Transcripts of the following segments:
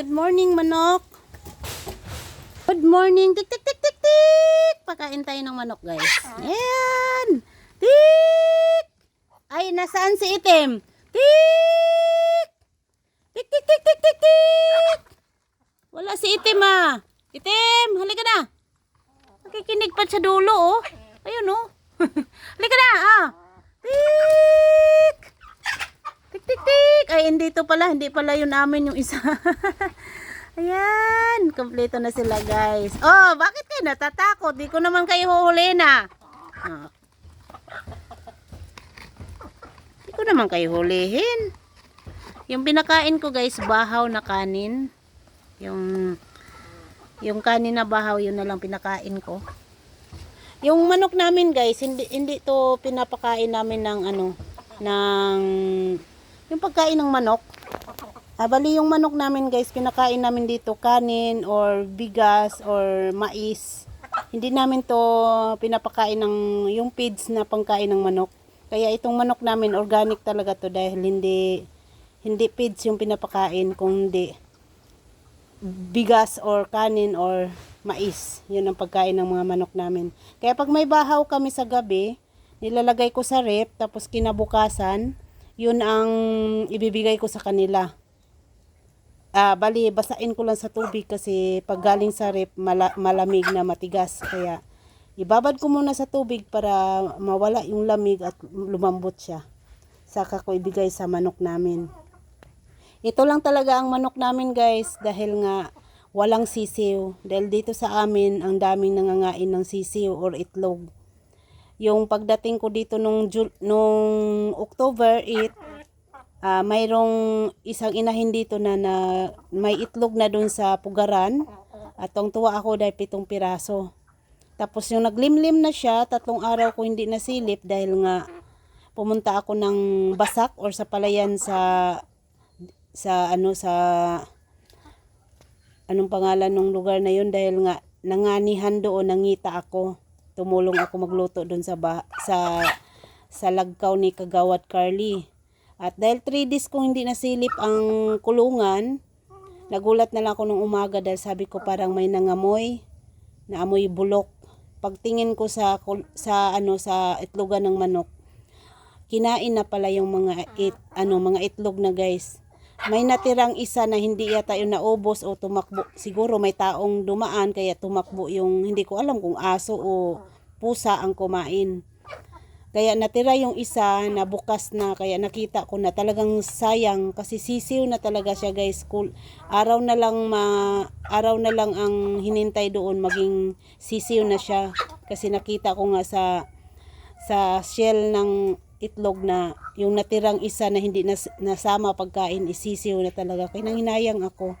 Good morning, manok. Good morning. Tik, tik, tik, tik, tik. Pakain tayo ng manok, guys. Ayan. Tik. Ay, nasaan si itim? Tik. Tik, tik, tik, tik, tik, tik. Wala si itim, ah. Itim, halika na. Nakikinig pa sa dulo, oh. Ayun, oh. halika na, ah. Tik. Tik, tik, tik. Ay, hindi to pala. Hindi pala yun namin yung isa. Ayan. Kompleto na sila, guys. Oh, bakit kayo natatakot? Di ko naman kayo huhuli na. Ah. Di ko naman kayo hulihin. Yung pinakain ko, guys, bahaw na kanin. Yung yung kanin na bahaw, yun na lang pinakain ko. Yung manok namin, guys, hindi hindi to pinapakain namin ng ano, ng yung pagkain ng manok. Ah, yung manok namin guys, pinakain namin dito kanin or bigas or mais. Hindi namin to pinapakain ng yung feeds na pangkain ng manok. Kaya itong manok namin organic talaga to dahil hindi hindi feeds yung pinapakain kundi bigas or kanin or mais. Yun ang pagkain ng mga manok namin. Kaya pag may bahaw kami sa gabi, nilalagay ko sa rep tapos kinabukasan, yun ang ibibigay ko sa kanila. Ah, bali, basain ko lang sa tubig kasi pag galing sa rep, mala- malamig na matigas. Kaya, ibabad ko muna sa tubig para mawala yung lamig at lumambot siya. Saka ko ibigay sa manok namin. Ito lang talaga ang manok namin guys dahil nga walang sisiw. Dahil dito sa amin, ang daming nangangain ng sisiw or itlog. Yung pagdating ko dito nung, nung October 8, Ah, mayroong isang inahin dito na, na may itlog na doon sa pugaran. At tong tuwa ako dahil pitong piraso. Tapos yung naglimlim na siya, tatlong araw ko hindi nasilip dahil nga pumunta ako ng basak or sa palayan sa sa ano sa anong pangalan ng lugar na yun dahil nga nanganihan doon nangita ako tumulong ako magluto doon sa ba, sa sa lagkaw ni Kagawad Carly at dahil 3 days kong hindi nasilip ang kulungan, nagulat na lang ako nung umaga dahil sabi ko parang may nangamoy, na amoy bulok. Pagtingin ko sa sa ano sa itlogan ng manok, kinain na pala yung mga it, ano mga itlog na guys. May natirang isa na hindi yata yung naubos o tumakbo. Siguro may taong dumaan kaya tumakbo yung hindi ko alam kung aso o pusa ang kumain. Kaya natira yung isa na bukas na kaya nakita ko na talagang sayang kasi sisiw na talaga siya guys. Cool. Araw na lang ma araw na lang ang hinintay doon maging sisiw na siya kasi nakita ko nga sa sa shell ng itlog na yung natirang isa na hindi nas, nasama pagkain isisiw na talaga. Kaya nanginayang ako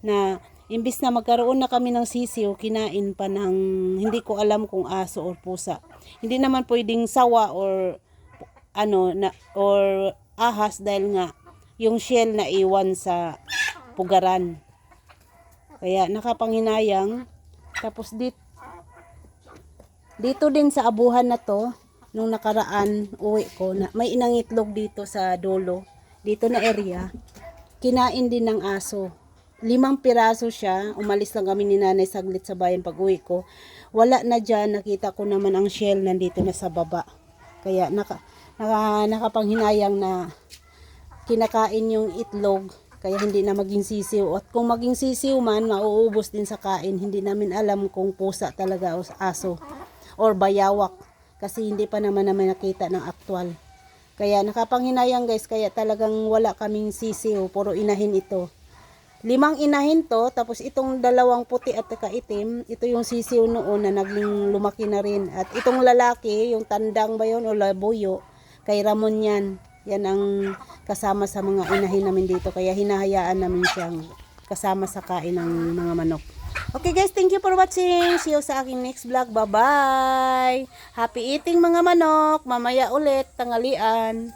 na imbis na magkaroon na kami ng sisiw, kinain pa ng hindi ko alam kung aso or pusa. Hindi naman pwedeng sawa or ano na or ahas dahil nga yung shell na iwan sa pugaran. Kaya nakapanghinayang. Tapos dit dito din sa abuhan na to, nung nakaraan uwi ko, na, may inang itlog dito sa dulo, dito na area, kinain din ng aso. Limang piraso siya, umalis lang kami ni nanay saglit sa bayan pag uwi ko. Wala na dyan, nakita ko naman ang shell nandito na sa baba. Kaya naka, naka, nakapanghinayang na kinakain yung itlog. Kaya hindi na maging sisiw. At kung maging sisiw man mauubos din sa kain. Hindi namin alam kung pusa talaga o aso or bayawak kasi hindi pa naman naman nakita ng aktwal kaya nakapanghinayang guys kaya talagang wala kaming sisiw puro inahin ito limang inahin to tapos itong dalawang puti at kaitim ito yung sisiw noon na naging lumaki na rin at itong lalaki yung tandang ba yun o labuyo kay Ramon yan yan ang kasama sa mga inahin namin dito. Kaya hinahayaan namin siyang kasama sa kain ng mga manok. Okay guys, thank you for watching. See you sa aking next vlog. Bye-bye! Happy eating mga manok! Mamaya ulit, tangalian.